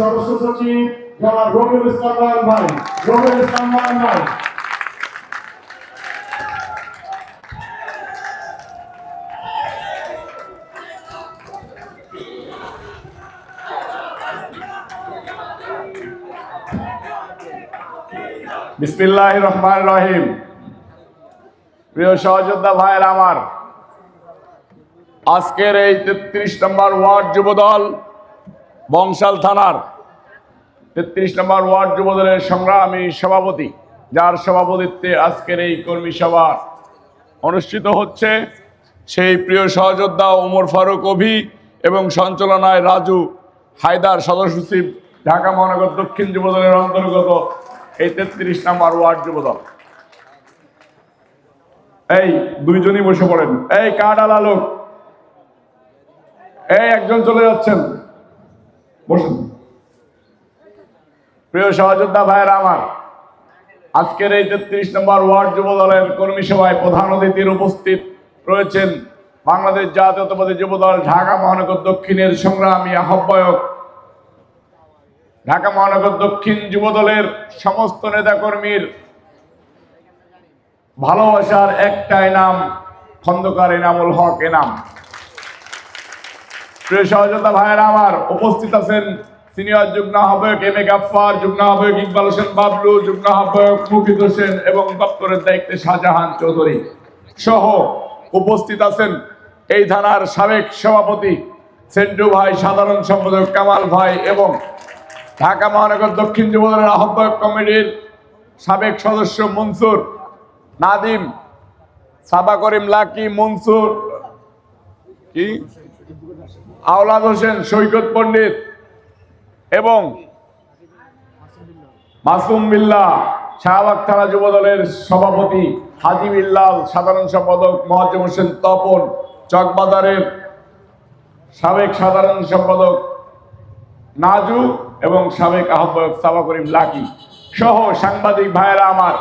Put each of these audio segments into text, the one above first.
সদস্য সচিব, জনাব রবিউল ইসলাম নয়ন ভাই। রবিউল ইসলাম নয়ন ভাই। বিসমিল্লাহ রহমান রহিম। প্রিয় সহযোদ্ধা ভাইয়ের আমার, আজকের এই তেত্রিশ নম্বর ওয়ার্ড যুবদল বংশাল থানার তেত্রিশ নম্বর ওয়ার্ড যুবদলের সংগ্রামী সভাপতি, যার সভাপতিত্বে আজকের এই কর্মী সভা অনুষ্ঠিত হচ্ছে। সেই প্রিয় সহযোদ্ধা ওমর ফারুক অভি এবং সঞ্চালনায় রাজু হায়দার সদস্য সচিব, ঢাকা মহানগর দক্ষিণ যুবদলের অন্তর্গত এই তেত্রিশ নম্বর ওয়ার্ড যুবদল। এই দুইজনই বসে পড়েন। এই কাডালা লোক এই একজন চলে যাচ্ছেন। বসুন। প্রিয় সহযোদ্ধা ভাইয়েরা আমার, আজকের এই তেত্রিশ নম্বর ওয়ার্ড যুব দলের কর্মী সভায় প্রধান অতিথির উপস্থিত রয়েছেন বাংলাদেশ জাতীয়তাবাদী যুব দল ঢাকা মহানগর দক্ষিণের সংগ্রামী আহ্বায়ক। ঢাকা মহানগর দক্ষিণ যুব দলের সমস্ত নেতাকর্মীর ভালোবাসার একটাই নাম খন্দকার এনামুল হক এনাম। প্রিয় সহযোদ্ধা ভাইয়েরা, আমার উপস্থিত আছেন সিনিয়র যুগ্ম আহ্বায়ক এম এ গাফফার, যুগ্ম আহ্বায়ক ইকবাল হোসেন বাবলু, যুগ্ম আহ্বায়ক মুফিদ হোসেন এবং দপ্তরের দায়িত্বে শাহজাহান চৌধুরী সহ উপস্থিত আছেন এই থানার সাবেক সভাপতি সেন্টু ভাই, সাধারণ সম্পাদক কামাল ভাই এবং ঢাকা মহানগর দক্ষিণ যুবদলের আহ্বায়ক কমিটির সাবেক সদস্য মনসুর নাদিম সাবা করিম লাকি মনসুর, কি? আওলাদ হোসেন, সৈকত পণ্ডিত এবং মাসুম বিল্লাহ শাহবাগ থানা যুব দলের সভাপতি, হাজি বিল্লাল, সাধারণ সম্পাদক মহাজম হোসেন তপন, চকবাজারের সাবেক সাধারণ সম্পাদক নাজু এবং সাবেক আহ্বায়ক সাবা করিম লাকি সহ সাংবাদিক ভাইয়েরা আমার,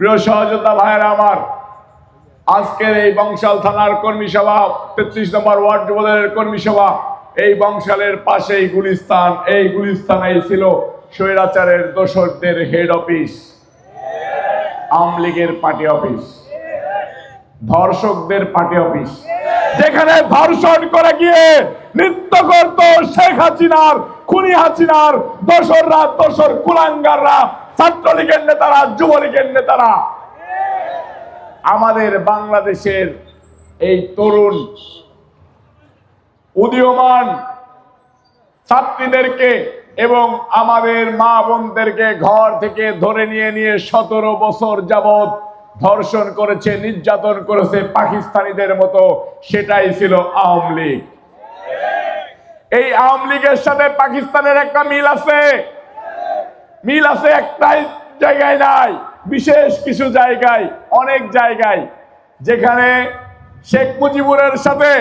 প্রিয় সহযোদ্ধা ভাইয়েরা আমার আজকের এই বংশাল থানার কর্মী সভা, তেত্রিশ নম্বর ওয়ার্ড যুবদলের কর্মী সভা, এই বংশালের পাশেই গুলিস্তান, এই গুলিস্তানেই ছিল স্বৈরাচারের দোসরদের হেড অফিস আওয়ামী লীগের পার্টি অফিস ধর্ষকদের পার্টি অফিস যেখানে ধর্ষণ করে গিয়ে নৃত্য করত শেখ হাসিনার, খুনি হাসিনার দোসররা, দোসর কুলাঙ্গাররা, ছাত্রলীগের নেতারা, যুবলীগের নেতারা আমাদের বাংলাদেশের এই তরুণ, উদীয়মান ছাত্রীদেরকে এবং আমাদের মা বোনদেরকে ঘর থেকে ধরে নিয়ে নিয়ে সতেরো বছর যাবৎ ধর্ষণ করেছে, নির্যাতন করেছে পাকিস্তানিদের মতো, সেটাই ছিল আওয়ামী লীগ। এই আওয়ামী লীগের সাথে পাকিস্তানের একটা মিল আছে। মিল আছে একটাই, জায়গায় নাই। বিশেষ কিছু জায়গায়, অনেক জায়গায়, যেখানে শেখ মুজিবুরের সাথে,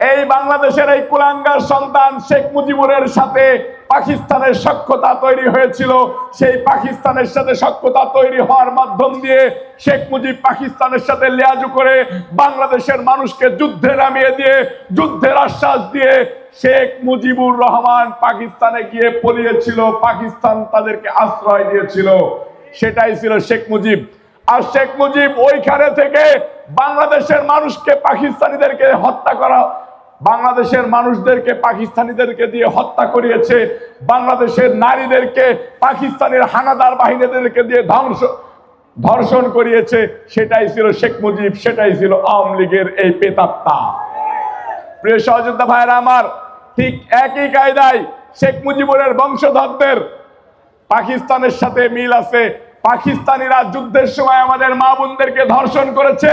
এই বাংলাদেশের এই কুলাঙ্গার সন্তান শেখ মুজিবুরের সাথে পাকিস্তানের সক্ষতা তৈরি হয়েছিল। সেই পাকিস্তানের সাথে সক্ষতা তৈরি হওয়ার মাধ্যম দিয়ে শেখ মুজিব পাকিস্তানের সাথে লেয়াজু করে বাংলাদেশের মানুষকে যুদ্ধে নামিয়ে দিয়ে, যুদ্ধের আশ্বাস দিয়ে শেখ মুজিবুর রহমান পাকিস্তানে গিয়ে পলিয়েছিল। পাকিস্তান তাদেরকে আশ্রয় দিয়েছিল। সেটাই ছিল শেখ মুজিব। আর শেখ মুজিব ওইখানে থেকে বাংলাদেশের মানুষকে পাকিস্তানিদেরকে হত্যা করা, বাংলাদেশের মানুষদেরকে পাকিস্তানিদেরকে দিয়ে হত্যা করিয়েছে, বাংলাদেশের নারীদেরকে, পাকিস্তানের হানাদার বাহিনীদেরকে দিয়ে ধ্বংস, ধর্ষণ করিয়েছে, সেটাই ছিল শেখ মুজিব, সেটাই ছিল আওয়ামী লীগের এই পেতাত্তা প্রিয় সহযোদ্ধা ভাইরা আমার, ঠিক একই কায়দায় শেখ মুজিবুরের বংশধরদের পাকিস্তানের সাথে মিল আছে পাকিস্তানিরা যুদ্ধের সময় আমাদের মা বোনদেরকে ধর্ষণ করেছে।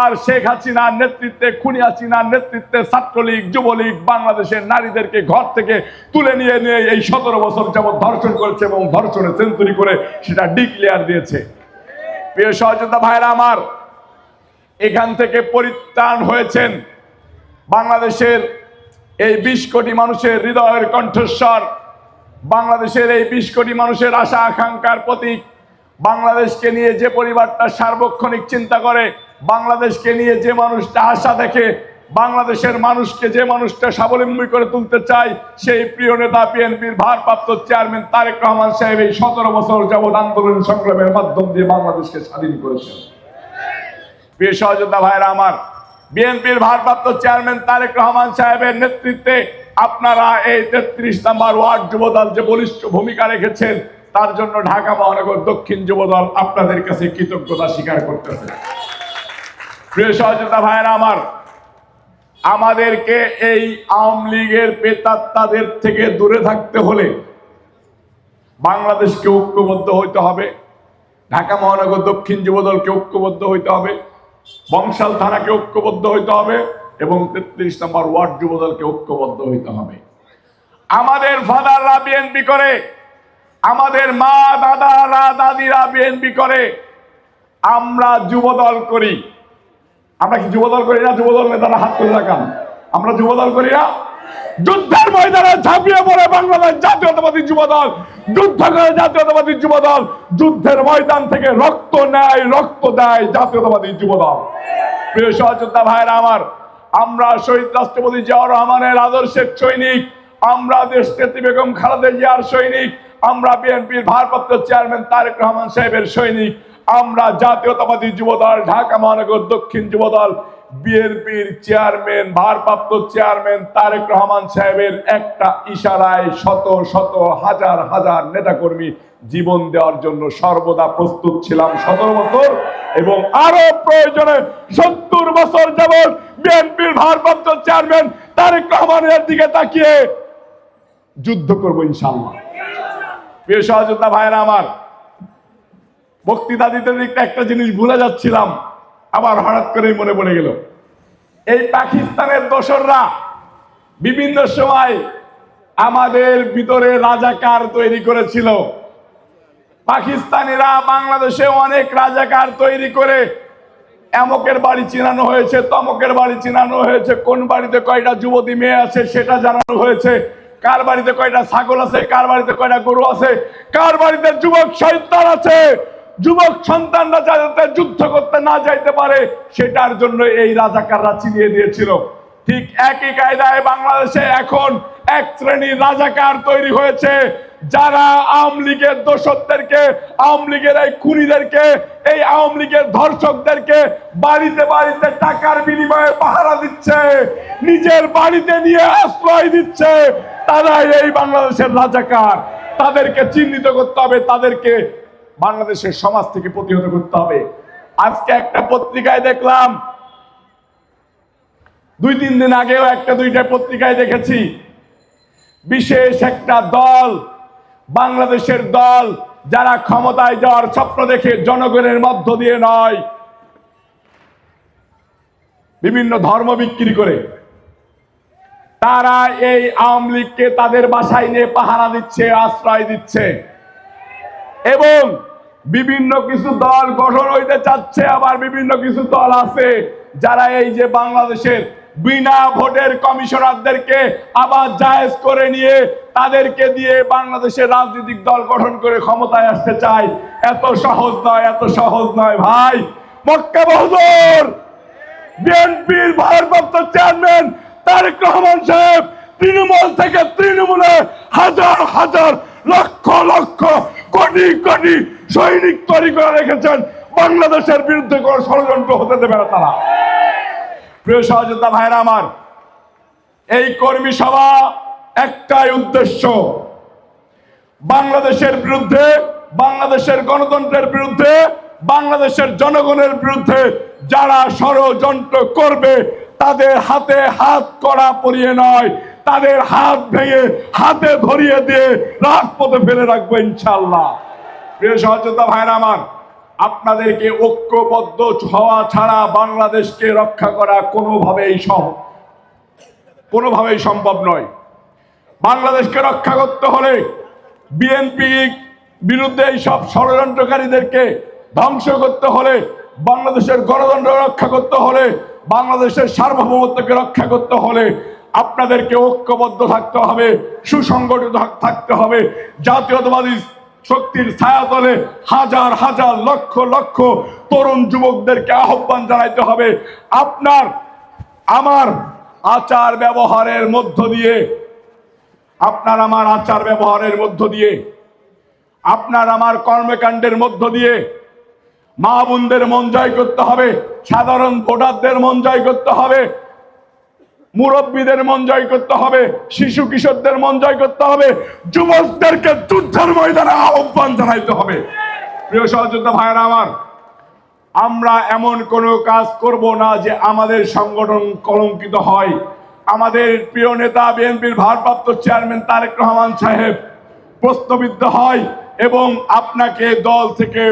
আর শেখ হাসিনার নেতৃত্বে, খুনি হাসিনার নেতৃত্বে ছাত্রলীগ, যুবলীগ বাংলাদেশের নারীদেরকে ঘর থেকে তুলে নিয়ে নিয়ে এই সতেরো বছর যাবৎ ধর্ষণ করেছে এবং ধর্ষণে সেঞ্চুরি করে সেটা ডিক্লেয়ার দিয়েছে। প্রিয় সহযোদ্ধা ভাইরা আমার, এখান থেকে পরিত্রাণ হয়েছেন বাংলাদেশের এই বিশ কোটি মানুষের হৃদয়ের কণ্ঠস্বর, বাংলাদেশের এই বিশ কোটি মানুষের আশা আকাঙ্ক্ষার প্রতীক বাংলাদেশকে নিয়ে যে পরিবারটা সার্বক্ষণিক চিন্তা করে, বাংলাদেশকে নিয়ে যে মানুষটা আশা দেখে, বাংলাদেশের মানুষকে যে মানুষটা স্বাবলম্বী করে তুলতে চায়, সেই প্রিয় নেতা বিএনপির ভারপ্রাপ্ত চেয়ারম্যান তারেক রহমান সাহেব এই সতেরো বছর যাবৎ আন্দোলন সংগ্রামের মাধ্যম দিয়ে বাংলাদেশকে স্বাধীন করেছেন। প্রিয় সহযোদ্ধা ভাইরা আমার, বিএনপির ভারপ্রাপ্ত চেয়ারম্যান তারেক রহমান সাহেবের নেতৃত্বে আপনারা এই তেত্রিশ নম্বর ওয়ার্ড যুবদল যে বলিষ্ঠ ভূমিকা রেখেছেন তার জন্য ঢাকা মহানগর দক্ষিণ যুবদল আপনাদের কাছে কৃতজ্ঞতা স্বীকার করতেছে। প্রিয় সহযোদ্ধা ভাইরা আমার, আমাদেরকে এই আওয়ামী লীগের পেতাত্তাদের থেকে দূরে থাকতে হলে বাংলাদেশকে ঐক্যবদ্ধ হইতে হবে, ঢাকা মহানগর দক্ষিণ যুবদলকে ঐক্যবদ্ধ হইতে হবে, বংশাল থানাকে ঐক্যবদ্ধ হইতে হবে এবং তেত্রিশ নম্বর ওয়ার্ড যুবদলকে ঐক্যবদ্ধ হইতে হবে। আমাদের ফাদাররা বিএনপি করে আমাদের মা দাদারা দাদিরা বিএনপি করে। আমরা যুবদল করি। আমরা কি যুবদল করি না? যুবদল নেতারা হাত তুলে রাখান আমরা যুবদল করি না? যুদ্ধের ময়দানে ঝাঁপিয়ে পড়ে বাংলাদেশ জাতীয়তাবাদী যুবদল। যুদ্ধ করে জাতীয়তাবাদী যুবদল। যুদ্ধের ময়দান থেকে রক্ত নেয়, রক্ত দেয় জাতীয়তাবাদী যুবদল। প্রিয় সহযোদ্ধা ভাইরা আমার, আমরা শহীদ রাষ্ট্রপতি জিয়াউর রহমানের আদর্শের সৈনিক। আমরা দেশ বেগম খালেদা জিয়ার সৈনিক। আমরা বিএনপির ভারপ্রাপ্ত চেয়ারম্যান তারেক রহমান সাহেবের সৈনিক। আমরা জাতীয়তাবাদী যুবদল, ঢাকা মহানগর দক্ষিণ যুবদল, বিএনপির চেয়ারম্যান, ভারপ্রাপ্ত চেয়ারম্যান তারেক রহমান সাহেবের একটা ইশারায় শত শত হাজার হাজার নেতাকর্মী জীবন দেওয়ার জন্য সর্বদা প্রস্তুত ছিলাম সতেরো বছর এবং আরও প্রয়োজনে সত্তর বছর যাবৎ বিএনপির ভারপ্রাপ্ত চেয়ারম্যান তারেক রহমানের দিকে তাকিয়ে যুদ্ধ করব ইনশাল্লাহ প্রিয় সহযোদ্ধা ভাইরা আমার, বক্তৃতা দিতে দিতে একটা জিনিস ভুলে যাচ্ছিলাম, আবার হঠাৎ করেই মনে পড়ে গেল। এই পাকিস্তানের দোসররা বিভিন্ন সময় আমাদের ভিতরে রাজাকার তৈরি করেছিল। পাকিস্তানিরা বাংলাদেশে অনেক রাজাকার তৈরি করে এমকের বাড়ি চিনানো হয়েছে, তমকের বাড়ি চিনানো হয়েছে, কোন বাড়িতে কয়টা যুবতী মেয়ে আছে সেটা জানানো হয়েছে। কার বাড়িতে কয়টা ছাগল আছে, কার বাড়িতে কয়টা গরু আছে, কার বাড়িতে যুবক সন্তান আছে, যুবক সন্তানরা যাতে যুদ্ধ করতে না যাইতে পারে, সেটার জন্য এই রাজাকাররা চিনিয়ে দিয়েছিল। ঠিক একই কায়দায় বাংলাদেশে এখন এক শ্রেণির রাজাকার তৈরি হয়েছে। যারা আওয়ামী লীগের দোষকদেরকে আওয়ামী লীগের এই খুনিদেরকে, এই আওয়ামী লীগের ধর্ষকদেরকে বাড়িতে বাড়িতে টাকার বিনিময়ে পাহারা দিচ্ছে, নিজের বাড়িতে নিয়ে আশ্রয় দিচ্ছে, তারাই এই বাংলাদেশের রাজাকার। তাদেরকে চিহ্নিত করতে হবে, তাদেরকে বাংলাদেশের সমাজ থেকে প্রতিহত করতে হবে। আজকে একটা পত্রিকায় দেখলাম, দুই তিন দিন আগেও একটা দুইটা পত্রিকায় দেখেছি, বিশেষ একটা দল বাংলাদেশের দল যারা ক্ষমতায় যাওয়ার স্বপ্ন দেখে জনগণের মধ্য দিয়ে নয়, বিভিন্ন ধর্ম বিক্রি করে, তারা এই আওয়ামী লীগকে তাদের বাসায় নিয়ে পাহারা দিচ্ছে, আশ্রয় দিচ্ছে এবং বিভিন্ন কিছু দল গঠন হইতে চাচ্ছে, আবার বিভিন্ন কিছু দল আছে যারা এই যে বাংলাদেশের বিনা ভোটের কমিশনারদেরকে আবার জায়েজ করে নিয়ে তাদেরকে দিয়ে বাংলাদেশের রাজনৈতিক দল গঠন করে ক্ষমতায় আসতে চায় এত সহজ নয়, এত সহজ নয় ভাই। মক্কা বহুদূর, বিএনপির ভারপ্রাপ্ত চেয়ারম্যান তারেক রহমান সাহেব তৃণমূল থেকে তৃণমূলে হাজার হাজার লক্ষ লক্ষ কোটি কোটি সৈনিক তৈরি করে রেখেছেন। বাংলাদেশের বিরুদ্ধে কোন ষড়যন্ত্র হতে দেবে না তারা। প্রিয় সহযোদ্ধা ভাইরা আমার, এই কর্মী সভা একটাই উদ্দেশ্য। বাংলাদেশের বিরুদ্ধে, বাংলাদেশের গণতন্ত্রের বিরুদ্ধে, বাংলাদেশের জনগণের বিরুদ্ধে যারা ষড়যন্ত্র করবে, তাদের হাতে হাত করা পরিয়ে নয়। তাদের হাত ভেঙে, হাতে ধরিয়ে দিয়ে রাজপথে ফেলে রাখব ইনশাল্লাহ প্রিয় সহযোদ্ধা ভাইরা আমার, আপনাদেরকে ঐক্যবদ্ধ হওয়া ছাড়া বাংলাদেশকে রক্ষা করা কোনোভাবেই সহ কোনোভাবেই সম্ভব নয়। বাংলাদেশকে রক্ষা করতে হলে বিএনপি বিরুদ্ধে এই সব ষড়যন্ত্রকারীদেরকে ধ্বংস করতে হলে, বাংলাদেশের গণতন্ত্র রক্ষা করতে হলে, বাংলাদেশের সার্বভৌমত্বকে রক্ষা করতে হলে আপনাদেরকে ঐক্যবদ্ধ থাকতে হবে, সুসংগঠিত থাকতে হবে। জাতীয়তাবাদী শক্তির ছায়াতলে হাজার হাজার, লক্ষ লক্ষ তরুণ যুবকদেরকে আহ্বান জানাইতে হবে। আপনার, আমার আচার ব্যবহারের মধ্য দিয়ে আপনার আমার আচার ব্যবহারের মধ্য দিয়ে, আপনার আমার কর্মকাণ্ডের মধ্য দিয়ে মা বোনদের মন জয় করতে হবে, সাধারণ ভোটারদের মন জয় করতে হবে, মুরব্বীদের মন জয় করতে হবে, শিশু কিশোরদের মন জয় করতে হবে, যুবকদেরকে যুদ্ধের ময়দানে আহ্বান জানাইতে হবে। প্রিয় সহযোদ্ধা ভাইয়েরা আমার, আমরা এমন কোনো কাজ করব না যে আমাদের সংগঠন কলঙ্কিত হয়। আমাদের প্রিয় নেতা বিএনপির ভারপ্রাপ্ত চেয়ারম্যান তারেক রহমান সাহেব প্রশ্নবিদ্ধ হয় এবং আপনাকে দল থেকে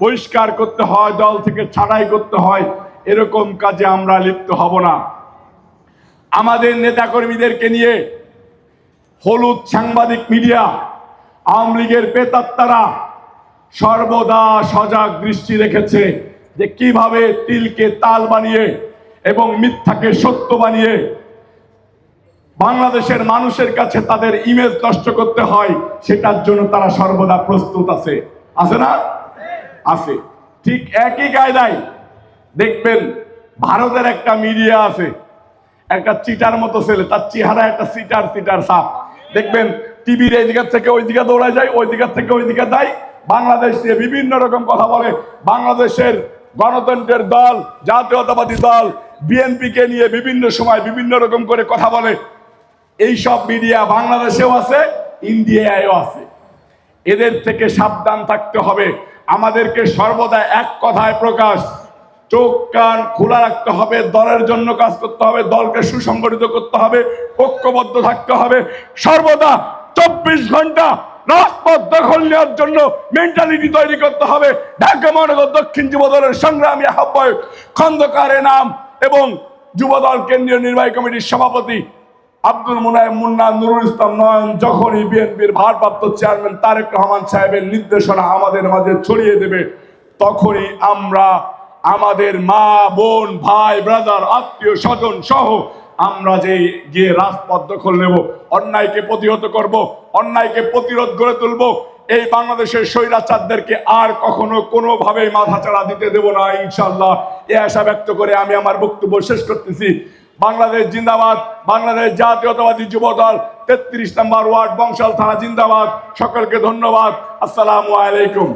বহিষ্কার করতে হয়, দল থেকে ছাড়াই করতে হয়, এরকম কাজে আমরা লিপ্ত হব না। আমাদের নেতাকর্মীদেরকে নিয়ে হলুদ সাংবাদিক মিডিয়া, আওয়ামী লীগের পেতাত্তারা সর্বদা সজাগ দৃষ্টি রেখেছে যে কীভাবে তিলকে তাল বানিয়ে এবং মিথ্যাকে সত্য বানিয়ে বাংলাদেশের মানুষের কাছে তাদের ইমেজ নষ্ট করতে হয়, সেটার জন্য তারা সর্বদা প্রস্তুত আছে। আছে না? আছে। ঠিক একই কায়দায় দেখবেন, ভারতের একটা মিডিয়া আছে, একটা চিটার মতো ছেলে, তার চেহারা একটা সিটার সিটার সাপ। দেখবেন টিভির এই দিকের থেকে ওই দিকে দৌড়া যায় ওই দিকের থেকে ওই দিকে যায়। বাংলাদেশ নিয়ে বিভিন্ন রকম কথা বলে। বাংলাদেশের গণতন্ত্রের দল, জাতীয়তাবাদী দল বিএনপিকে নিয়ে বিভিন্ন সময় বিভিন্ন রকম করে কথা বলে। এই সব মিডিয়া বাংলাদেশেও আছে ইন্ডিয়ায়ও আছে। এদের থেকে সাবধান থাকতে হবে। আমাদেরকে সর্বদা এক কথায় প্রকাশ, চোখ কান খোলা রাখতে হবে, দলের জন্য কাজ করতে হবে, দলকে সুসংগঠিত করতে হবে, ঐক্যবদ্ধ থাকতে হবে। সর্বদা চব্বিশ ঘণ্টা রাজপথ দখল নেওয়ার জন্য মেন্টালিটি তৈরি করতে হবে। ঢাকা মহানগর দক্ষিণ যুব দলের সংগ্রামী আহ্বায়ক খন্দকারের নাম এবং যুবদল কেন্দ্রীয় নির্বাহী কমিটির সভাপতি আব্দুল মুনায়েম মুন্না, নুরুল ইসলাম নয়ন, যখনই বিএনপির ভারপ্রাপ্ত চেয়ারম্যান তারেক রহমান সাহেবের নির্দেশনা আমাদের মাঝে ছড়িয়ে দেবে, তখনই আমরা, আমাদের মা, বোন, ভাই ব্রাদার আত্মীয়, স্বজন সহ আমরা যে গিয়ে রাজপথ দখল নেব, অন্যায়কে প্রতিহত করব, অন্যায়কে প্রতিরোধ গড়ে তুলব, এই বাংলাদেশের স্বৈরাচারদেরকে আর কখনো কোনোভাবেই মাথা চাড়া দিতে দেব না ইনশাল্লাহ এ আশা ব্যক্ত করে আমি আমার বক্তব্য শেষ করতেছি। বাংলাদেশ জিন্দাবাদ, বাংলাদেশ জাতীয়তাবাদী যুব দল তেত্রিশ নম্বর ওয়ার্ড বংশাল থানা জিন্দাবাদ। সকলকে ধন্যবাদ। আসসালামু আলাইকুম।